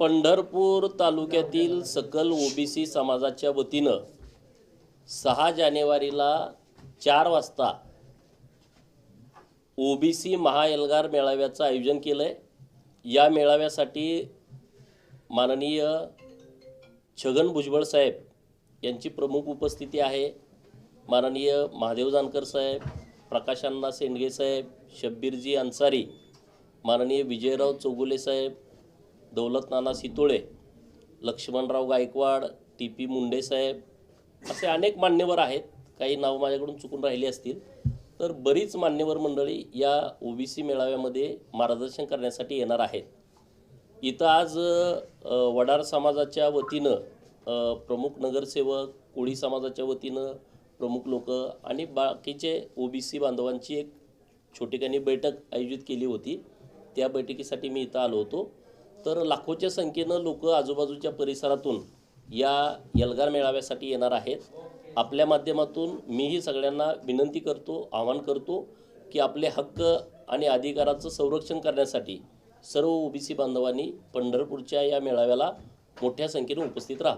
पंढरपूर तालुक्यातील सकल ओबीसी समाजाच्या वतीनं सहा जानेवारीला चार वाजता ओबीसी महाएल्गार मेळाव्याचं आयोजन केलं आहे या मेळाव्यासाठी माननीय छगन भुजबळ साहेब यांची प्रमुख उपस्थिती आहे. माननीय महादेव जानकर साहेब प्रकाशांना सेंडगे साहेब शब्बीरजी अन्सारी माननीय विजयराव चौगुले साहेब दौलत नाना सितोळे लक्ष्मणराव गायकवाड टी पी मुंडे साहेब असे अनेक मान्यवर आहेत. काही नावं माझ्याकडून चुकून राहिली असतील. तर बरीच मान्यवर मंडळी या ओबीसी मेळाव्यामध्ये मार्गदर्शन करण्यासाठी येणार आहेत. इथं आज वडार समाजाच्या वतीनं प्रमुख नगरसेवक कोळी समाजाच्या वतीनं प्रमुख लोक आणि बाकीचे ओबीसी बांधवांची एक छोटेखानी बैठक आयोजित केली होती. त्या बैठकीसाठी मी इथं आलो होतो. तर लाखोच्या संख्येनं लोक आजूबाजूच्या परिसरातून या यलगार मेळाव्यासाठी येणार आहेत. आपल्या माध्यमातून मीही सगळ्यांना विनंती करतो आवाहन करतो की आपले हक्क आणि अधिकाराचं संरक्षण करण्यासाठी सर्व ओबीसी बांधवांनी पंढरपूरच्या या मेळाव्याला मोठ्या संख्येने उपस्थित राहा.